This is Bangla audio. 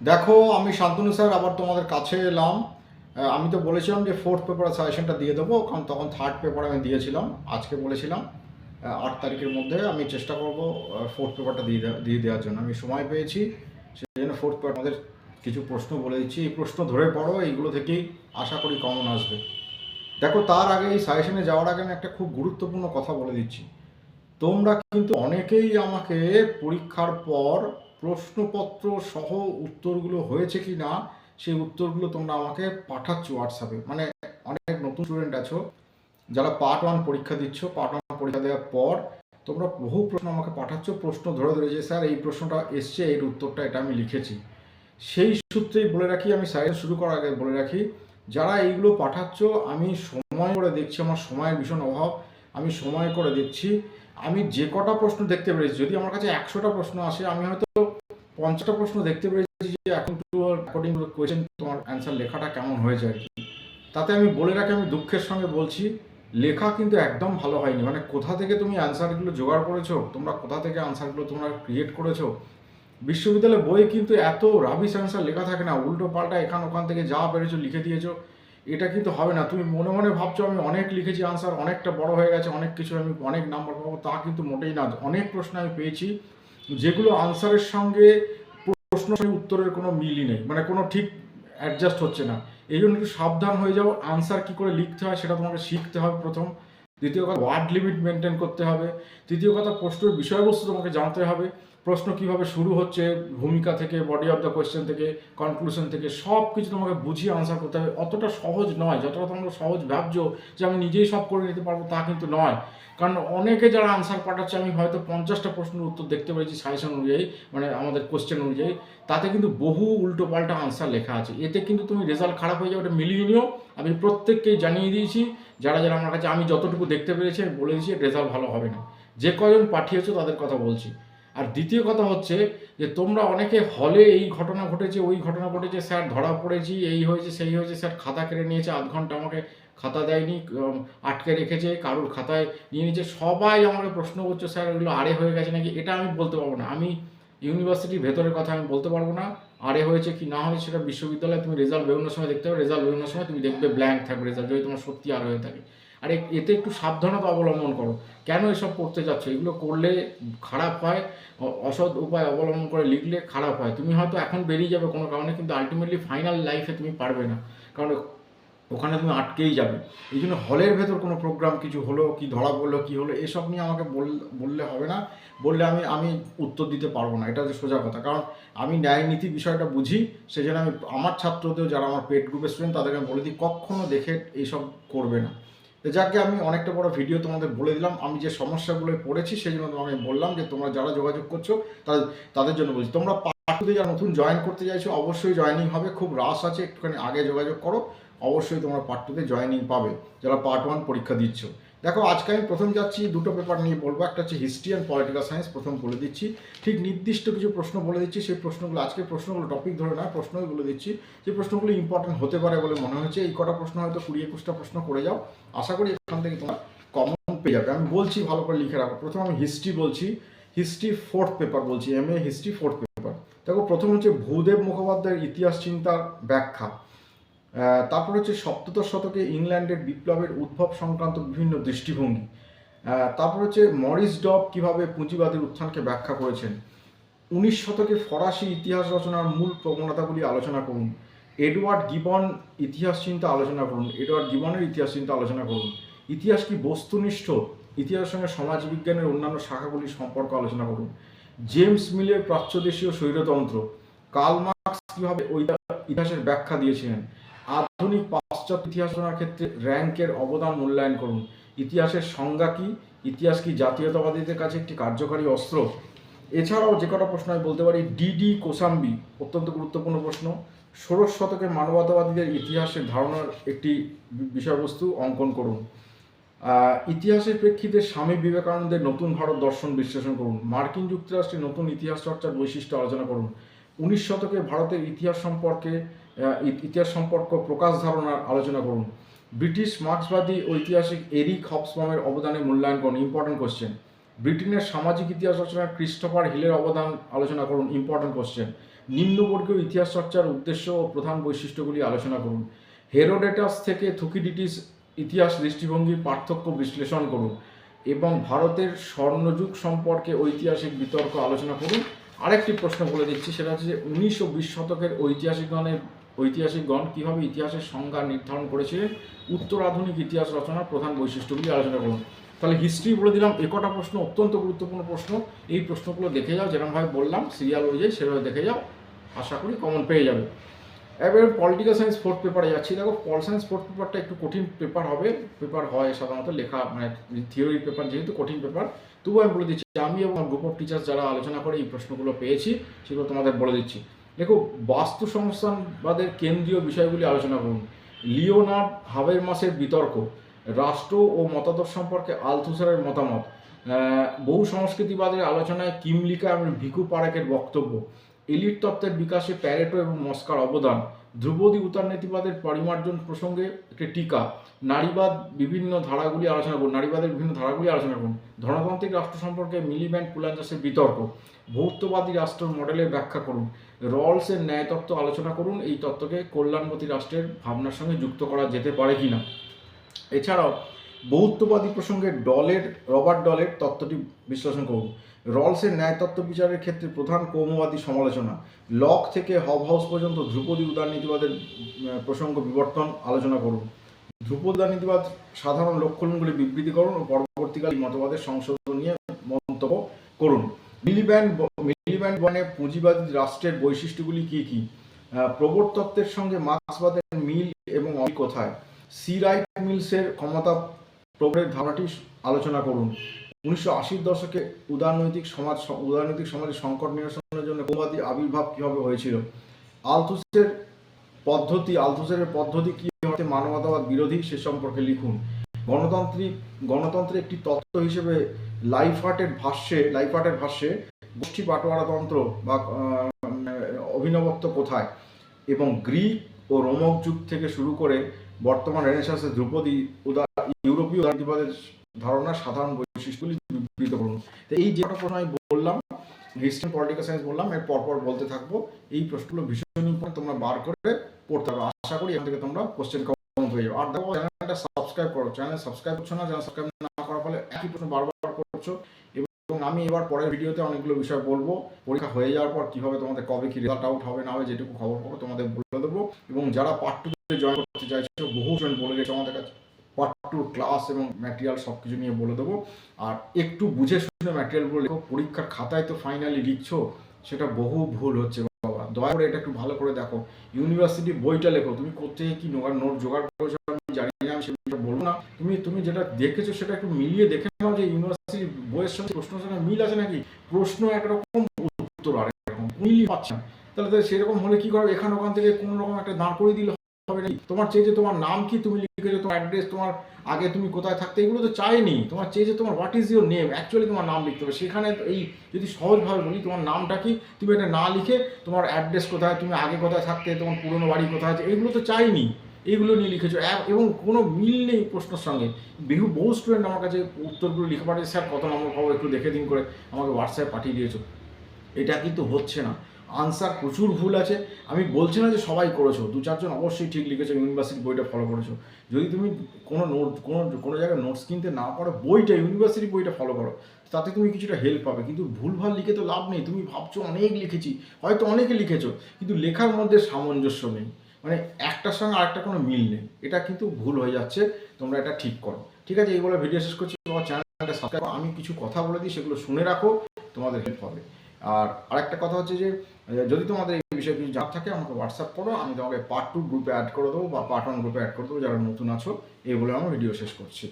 দেখো, আমি শান্তনু স্যার, আবার তোমাদের কাছে এলাম। আমি তো বলেছিলাম যে ফোর্থ পেপারের সাজেশনটা দিয়ে দেবো, কারণ তখন থার্ড পেপার আমি দিয়েছিলাম, আজকে বলেছিলাম। আট তারিখের মধ্যে আমি চেষ্টা করব ফোর্থ পেপারটা দিয়ে দিয়ে দেওয়ার জন্য। আমি সময় পেয়েছি সেই জন্য ফোর্থ পেপার আমাদের কিছু প্রশ্ন বলে দিচ্ছি। এই প্রশ্ন ধরে পড়ো, এইগুলো থেকেই আশা করি কমন আসবে। দেখো, তার আগে এই সাজেশনে যাওয়ার আগে আমি একটা খুব গুরুত্বপূর্ণ কথা বলে দিচ্ছি। তোমরা কিন্তু অনেকেই আমাকে পরীক্ষার পর প্রশ্নপত্র সহ উত্তরগুলো হয়েছে কি না, সেই উত্তরগুলো তোমরা আমাকে পাঠাচ্ছ হোয়াটসঅ্যাপে মানে অনেক নতুন স্টুডেন্ট আছো, যারা পার্ট ওয়ান পরীক্ষা দিচ্ছ পার্ট ওয়ান পরীক্ষা দেওয়ার পর তোমরা বহু প্রশ্ন আমাকে পাঠাচ্ছ, প্রশ্ন ধরে ধরে যে, স্যার, এই প্রশ্নটা এসছে, এর উত্তরটা এটা আমি লিখেছি। সেই সূত্রেই বলে রাখি, আমি সাইড শুরু করার আগে বলে রাখি, যারা এইগুলো পাঠাচ্ছ, আমি সময় করে দেখছি, আমার সময়ের ভীষণ অভাব, আমি সময় করে দেখছি। আমি যে কটা প্রশ্ন দেখতে পেরেছি, যদি আমার কাছে একশোটা প্রশ্ন আসে, আমি হয়তো পঞ্চাশটা প্রশ্ন দেখতে পেরেছি যে এখন টু অ্যাকর্ডিং টু কোয়েশ্চেন তোমার অ্যান্সার লেখাটা কেমন হয়েছে আর কি। তাতে আমি বলে রাখি, আমি দুঃখের সঙ্গে বলছি, লেখা কিন্তু একদম ভালো হয়নি। মানে কোথা থেকে তুমি অ্যান্সারগুলো জোগাড় করেছ, তোমরা কোথা থেকে অ্যান্সারগুলো তোমরা ক্রিয়েট করেছ? বিশ্ববিদ্যালয়ের বই কিন্তু এত রাবিশ অ্যান্সার লেখা থাকে না, উল্টো পাল্টা এখান ওখান থেকে যা পেরেছ লিখে দিয়েছ, এটা কিন্তু হবে না। তুমি মনে মনে ভাবছ, আমি অনেক লিখেছি আনসার অনেকটা বড় হয়ে গেছে, অনেক কিছু আমি অনেক নাম্বার পাবো, তা কিন্তু মোটেই না। অনেক প্রশ্ন আমি পেয়েছি যেগুলো আনসারের সঙ্গে প্রশ্ন উত্তরের কোনো মিলই নেই মানে কোনো ঠিক অ্যাডজাস্ট হচ্ছে না। এই জন্য একটু সাবধান হয়ে যাও, আনসার কি করে লিখতে হয় সেটা তোমাকে শিখতে হবে প্রথম। দ্বিতীয় কথা ওয়ার্ড লিমিট মেনটেন করতে হবে। তৃতীয় কথা, প্রশ্নের বিষয়বস্তু তোমাকে জানতে হবে। প্রশ্ন কীভাবে শুরু হচ্ছে, ভূমিকা থেকে বডি অফ দ্য কোয়েশ্চেন থেকে কনক্লুশন থেকে সব কিছু তোমাকে বুঝিয়ে আনসার করতে হবে। অতটা সহজ নয়, যতটা তোমরা সহজ ভাবছ যে আমি নিজেই সব করে নিতে পারব, তা কিন্তু নয়। কারণ অনেকে যারা আনসার পাঠাচ্ছে, আমি হয়তো পঞ্চাশটা প্রশ্নের উত্তর দেখতে পেরেছি সাজেশন অনুযায়ী মানে আমাদের কোশ্চেন অনুযায়ী, তাতে কিন্তু বহু উল্টো পাল্টা আনসার লেখা আছে। এতে কিন্তু তুমি রেজাল্ট খারাপ হয়ে যাবে, ওটা মিলিয়ে নিও। আমি প্রত্যেককেই জানিয়ে দিয়েছি, যারা যারা আমার কাছে আমি যতটুকু দেখতে পেরেছি, আমি বলে দিয়েছি রেজাল্ট ভালো হবে না। যে কজন পাঠিয়েছো, তাদের কথা বলছি। আর দ্বিতীয় কথা হচ্ছে যে তোমরা অনেকে হলে এই ঘটনা ঘটেছে, ওই ঘটনা ঘটেছে, স্যার ধরা পড়েছি, এই হয়েছে, সেই হয়েছে, স্যার খাতা কেড়ে নিয়েছে, আধ ঘণ্টা আমাকে খাতা দেয়নি আটকে রেখেছে, কারোর খাতায় নিয়ে নিয়েছে, সবাই আমাকে প্রশ্ন করছে, স্যার ওগুলো আরে হয়ে গেছে নাকি, এটা আমি বলতে পারব না। আমি ইউনিভার্সিটির ভেতরের কথা আমি বলতে পারব না, আরে হয়েছে কি না হয়েছে সেটা বিশ্ববিদ্যালয়ে তুমি রেজাল্ট বেরোনোর সময় দেখতে হবে রেজাল্ট বেরোনোর সময় তুমি দেখবে ব্ল্যাঙ্ক থাকবে রেজাল্ট, যদি তোমার সত্যি আর হয়ে থাকে। আর এতে একটু সাবধানতা অবলম্বন করো। কেন এসব করতে যাচ্ছ? এগুলো করলে খারাপ হয় অসৎ উপায় অবলম্বন করে লিখলে খারাপ হয়। তুমি হয়তো এখন বেরিয়ে যাবে কোনো কারণে, কিন্তু আলটিমেটলি ফাইনাল লাইফে তুমি পারবে না। কারণ ওখানে তুমি আটকেই যাবে। এই জন্য হলের ভেতর কোনো প্রোগ্রাম কিছু হলো, কি ধরা পড়ল, কি হলো, এসব নিয়ে আমাকে বল- বললে হবে না। বললে আমি আমি উত্তর দিতে পারব না। এটা হচ্ছে সোজা কথা। কারণ আমি ন্যায় নীতি বিষয়টা বুঝি সেই জন্য আমি, আমার ছাত্রদের যারা আমার পেট গ্রুপের স্টুডেন্ট তাদেরকে আমি বলে দিই, কখনো দেখে এইসব করবে না। তো যাকে আমি অনেকটা বড় ভিডিও তোমাদের বলে দিলাম, আমি যে সমস্যাগুলোয় পড়েছি সেই জন্য তোমাকে বললাম যে তোমরা যারা যোগাযোগ করছ তাদের তাদের জন্য বলছি। তোমরা পাঠুতে যারা নতুন জয়েন করতে চাইছো, অবশ্যই জয়েনিং হবে, খুব রাস আছে, একটুখানি আগে যোগাযোগ করো, অবশ্যই তোমরা পার্ট টুতে জয়েনিং পাবে, যারা পার্ট ওয়ান পরীক্ষা দিচ্ছ। দেখো, আজকে আমি প্রথম যাচ্ছি, দুটো পেপার নিয়ে বলব। একটা হচ্ছে হিস্ট্রি অ্যান্ড পলিটিক্যাল সায়েন্স প্রথম বলে দিচ্ছি। ঠিক নির্দিষ্ট কিছু প্রশ্ন বলে দিচ্ছি, সেই প্রশ্নগুলো, আজকে প্রশ্নগুলো টপিক ধরে না প্রশ্নই বলে দিচ্ছি। যে প্রশ্নগুলো ইম্পর্টেন্ট হতে পারে বলে মনে হচ্ছে, এই কটা প্রশ্ন হয়তো কুড়ি একুশটা প্রশ্ন করে যাও। আশা করি এখান থেকে তোমরা কমন পেয়ে যাবে। আমি বলছি, ভালো করে লিখে রাখো। প্রথম আমি হিস্ট্রি বলছি। হিস্ট্রি ফোর্থ পেপার বলছি M A history fourth paper দেখো, প্রথম হচ্ছে ভূদেব মুখোপাধ্যায়ের ইতিহাস চিন্তার ব্যাখ্যা। তারপর হচ্ছে সপ্তদশ শতকে ইংল্যান্ডের বিপ্লবের উদ্ভব সংক্রান্ত বিভিন্ন দৃষ্টিভঙ্গি। তারপর হচ্ছে মরিস ডব কীভাবে পুঁজিবাদের উত্থানকে ব্যাখ্যা করেছেন? উনিশ শতকে ফরাসি ইতিহাস রচনার মূল প্রবণতাগুলি আলোচনা করুন। এডওয়ার্ড গিবন ইতিহাস চিন্তা আলোচনা করুন। এডওয়ার্ড গিবনের ইতিহাস চিন্তা আলোচনা করুন। ইতিহাস কি বস্তুনিষ্ঠ? ইতিহাসের সঙ্গে সমাজবিজ্ঞানের অন্যান্য শাখাগুলির সম্পর্ক আলোচনা করুন। জেমস মিলের প্রাচ্যদেশীয় স্বৈরতন্ত্র। কার্ল মার্কস কীভাবে ওই ইতিহাসের ব্যাখ্যা দিয়েছিলেন? আধুনিক পাশ্চাত্য ইতিহাস রচনার ক্ষেত্রে র্যাঙ্কের অবদান মূল্যায়ন করুন। ইতিহাসের সংজ্ঞা কি? ইতিহাস কি জাতীয়তাবাদীদের কাছে একটি কার্যকারী অস্ত্র? এছাড়াও যে কটা প্রশ্ন আমি বলতে পারি ডিডি কোসাম্বি, অত্যন্ত গুরুত্বপূর্ণ প্রশ্ন। ষোড়শ শতকে মানবতাবাদীদের ইতিহাসের ধারণার একটি বিষয়বস্তু অঙ্কন করুন। ইতিহাসের প্রেক্ষিতে স্বামী বিবেকানন্দের নতুন ভারত দর্শন বিশ্লেষণ করুন। মার্কিন যুক্তরাষ্ট্রের নতুন ইতিহাস চর্চার বৈশিষ্ট্য আলোচনা করুন। উনিশ শতকে ভারতের ইতিহাস সম্পর্কে ইতিহাস সম্পর্ক, প্রকাশ ধারণার আলোচনা করুন। ব্রিটিশ মার্ক্সবাদী ঐতিহাসিক এরিক হবসবামের অবদানে মূল্যায়ন করুন ইম্পর্টেন্ট কোশ্চেন ব্রিটেনের সামাজিক ইতিহাস রচনায় ক্রিস্টোফার হিলের অবদান আলোচনা করুন ইম্পর্টেন্ট কোশ্চেন নিম্নবর্গীয় ইতিহাস চর্চার উদ্দেশ্য ও প্রধান বৈশিষ্ট্যগুলি আলোচনা করুন। হেরোডেটাস থেকে থুকিডিটিস ইতিহাস দৃষ্টিভঙ্গির পার্থক্য বিশ্লেষণ করুন এবং ভারতের স্বর্ণযুগ সম্পর্কে ঐতিহাসিক বিতর্ক আলোচনা করুন। আরেকটি প্রশ্ন বলে দিচ্ছি, সেটা হচ্ছে যে উনিশ ও বিশ শতকের ঐতিহাসিকগণের ঐতিহাসিকগণ কীভাবে ইতিহাসের সংজ্ঞা নির্ধারণ করেছিলেন উত্তর আধুনিক ইতিহাস রচনার প্রধান বৈশিষ্ট্যগুলি আলোচনা করুন। তাহলে হিস্ট্রি বলে দিলাম, একটা প্রশ্ন, অত্যন্ত গুরুত্বপূর্ণ প্রশ্ন। এই প্রশ্নগুলো দেখে যাও যেরকমভাবে বললাম সিরিয়াল অনুযায়ী সেভাবে দেখে যাও, আশা করি কমন পেয়ে যাবে। এবার পলিটিক্যাল সায়েন্স ফোর্থ পেপারে যাচ্ছি। দেখো পল সায়েন্স ফোর্থ পেপারটা একটু কঠিন পেপার হবে। পেপার হয় সাধারণত লেখা মানে থিওরি পেপার যেহেতু কঠিন পেপার তবুও আমি বলে দিচ্ছি, আমি এবং গ্রুপ অফ টিচার্স যারা আলোচনা করে এই প্রশ্নগুলো পেয়েছি, সেগুলো তোমাদের বলে দিচ্ছি। দেখো বাস্তু সংস্থানবাদের কেন্দ্রীয় বিষয়গুলি আলোচনা করুন। লিওনার্ড হাবের মাসের বিতর্ক, রাষ্ট্র ও মতাদর্শ সম্পর্কে আলথুসারের মতামত বহু সংস্কৃতিবাদের আলোচনায় কিমলিকা এবং ভিকু পারেকের বক্তব্য, এলিট তত্ত্বের বিকাশে প্যারেটো এবং মস্কার অবদান ধ্রুপদী উত্তরনীতিবাদের পরিমার্জন প্রসঙ্গে একটি টিকা। নারীবাদ বিভিন্ন ধারাগুলি আলোচনা করুন, নারীবাদের বিভিন্ন ধারাগুলি আলোচনা করুন। ধনতান্ত্রিক রাষ্ট্র সম্পর্কে মিলিব্যান্ড কুলাঞ্জাসের বিতর্ক। ভৌতবাদী রাষ্ট্র মডেলের ব্যাখ্যা করুন। রলসের ন্যায় তত্ত্ব আলোচনা করুন, এই তত্ত্বকে কল্যাণবতী রাষ্ট্রের ভাবনার সঙ্গে যুক্ত করা যেতে পারে কিনা। এছাড়াও বহুত্ববাদী প্রসঙ্গে ডলের, রবার্ট ডলের তত্ত্বটি বিশ্লেষণ করুন। রলসের ন্যায়তত্ত্ব বিচারের ক্ষেত্রে প্রধান কৌমবাদী সমালোচনা। লক থেকে হব হাউস পর্যন্ত ধ্রুপদী উদারনীতিবাদের প্রসঙ্গ বিবর্তন আলোচনা করুন। ধ্রুপদ উদারনীতিবাদ সাধারণ লক্ষণগুলি বিবৃতি করুন ও পরবর্তীকালে মতবাদের সংশোধন নিয়ে মন্তব্য করুন। মিলিব্যান্ড মিলিব্যান্ড বনে পুঁজিবাদী রাষ্ট্রের বৈশিষ্ট্যগুলি কী কী? আহ, প্রবর্ত তত্ত্বের সঙ্গে মার্ক্সবাদের মিল এবং অমিল কোথায়? সি রাইট মিলসের ক্ষমতা প্রবলের ধারণাটি আলোচনা করুন। উনিশশো আশির দশকে উদারনৈতিক সমাজ, উদারনৈতিক সমাজের সংকট নিরসনের জন্য কৌমাদি আবির্ভাব কীভাবে হয়েছিল? আলথুসের পদ্ধতি আলথুসের পদ্ধতি কী হতে মানবতাবাদ বিরোধী, সে সম্পর্কে লিখুন। গণতান্ত্রিক, গণতন্ত্রের একটি তত্ত্ব হিসেবে লাইফার্টের ভাষ্যে লাইফার্টের ভাষ্যে গোষ্ঠী বাটোয়ারাতন্ত্র বা অভিনবত্ব কোথায়? এবং গ্রিক ও রোমক যুগ থেকে শুরু করে বর্তমান রেনেসাসের ধ্রুপদী উদার ইউরোপীয় উদারনীতিবাদের ধারণা সাধারণ বৈশিষ্ট্যগুলি বিবৃত করুন। তো এই যে প্রশ্ন আমি বললাম হিস্ট্রি পলিটিক্যাল সায়েন্স বললাম, এর পরপর বলতে থাকব, এই প্রশ্নগুলো ভীষণ ইম্পর্টেন্ট তোমরা বার করে পড়তে হবে আশা করি এখান থেকে তোমরা কোশ্চেন কমন হয়ে যাবে। আর দেখো চ্যানেলটা সাবস্ক্রাইব করো। চ্যানেল সাবস্ক্রাইব করছ না চ্যানেল সাবস্ক্রাইব না করার ফলে একই প্রশ্ন বারবার করছ। এবং আমি এবার পরের ভিডিওতে অনেকগুলো বিষয় বলব। পরীক্ষা হয়ে যাওয়ার পর কীভাবে তোমাদের কবে কি রেজাল্ট আউট হবে, না হবে, যেটুকু খবর পাবো তোমাদের বলে দেবো। এবং যারা পার্ট টুতে জয়েন করতে চাইছো বহু জন বলে গেছে আমাদের কাছে। পার্ট টু ক্লাস এবং ম্যাটেরিয়াল সব কিছু নিয়ে বলে দেবো। আর একটু বুঝে শুনে ম্যাটেরিয়ালগুলো লেখো। পরীক্ষার খাতায় তো ফাইনালি লিখছো, সেটা বহু ভুল হচ্ছে বাবা। দয়া করে এটা একটু ভালো করে দেখো। ইউনিভার্সিটি বইটা লেখো। তুমি কোথায় কি নোট জোগাড় করেছ আমি জানি না, আমি সেটা বলব না। তুমি তুমি যেটা দেখেছ সেটা একটু মিলিয়ে দেখে নাও যে ইউনিভার্সিটি বইয়ের সঙ্গে প্রশ্নের সঙ্গে মিল আছে নাকি? প্রশ্ন একরকম, উত্তর আরেক রকম মিলই পাচ্ছে না। তাহলে সেরকম হলে কি করবে এখানে ওখান থেকে কোনো রকম একটা দাঁড় করে দিলে হবে না তোমার চেয়ে যে তোমার নাম কি তুমি লিখেছো, তোমার অ্যাড্রেস তোমার আগে তুমি কোথায় থাকতে, এগুলো তো চাইনি তোমার চেয়ে যে তোমার what is your name actually তোমার নাম লিখতে হবে। সেখানে এই যদি সহজভাবে বলি, তোমার নামটা কি? তুমি এটা না লিখে তোমার অ্যাড্রেস কোথায়, তুমি আগে কোথায় থাকতে, তোমার পুরনো বাড়ি কোথায় আছে, এগুলো তো চাইনি এইগুলো নিয়ে লিখেছো। এবং কোনো মিল নেই প্রশ্নের সঙ্গে। বহু বহু স্টুডেন্ট আমার কাছে উত্তরগুলো লিখে পাঠিয়েছে। স্যার, কত নম্বর পাবো একটু দেখে দিন করে আমাকে হোয়াটসঅ্যাপ পাঠিয়ে দিয়েছ। এটা কিন্তু হচ্ছে না। আনসার প্রচুর ভুল আছে। আমি বলছি না যে সবাই করেছ, দু চারজন অবশ্যই ঠিক লিখেছো ইউনিভার্সিটি বইটা ফলো করেছ। যদি তুমি কোনো নোট কোনো কোনো জায়গায় নোটস কিনতে না পারো, বইটা ইউনিভার্সিটি বইটা ফলো করো। তাতে তুমি কিছুটা হেল্প পাবে। কিন্তু ভুলভাল লিখে তো লাভ নেই। তুমি ভাবছ অনেক লিখেছি, হয়তো অনেকে লিখেছো, কিন্তু লেখার মধ্যে সামঞ্জস্য নেই। মানে একটার সঙ্গে আরেকটা কোনো মিল নেই। এটা কিন্তু ভুল হয়ে যাচ্ছে। তোমরা এটা ঠিক করো। ঠিক আছে এই বলে ভিডিও শেষ করছি। তোমার চ্যানেলটা সাবস্ক্রাইব আমি কিছু কথা বলে দিই, সেগুলো শুনে রাখো। তোমাদের হেল্প হবে। আর আরেকটা কথা হচ্ছে যে যদি তোমাদের এই বিষয়ে কিছু জানার থাকে, আমাকে হোয়াটসঅ্যাপ করো, আমি তোমাকে পার্ট টু গ্রুপে অ্যাড করে দেবো বা পার্ট ওয়ান গ্রুপে অ্যাড করে দেবো, যারা নতুন আছো, এই বলে আমার ভিডিও শেষ করছি।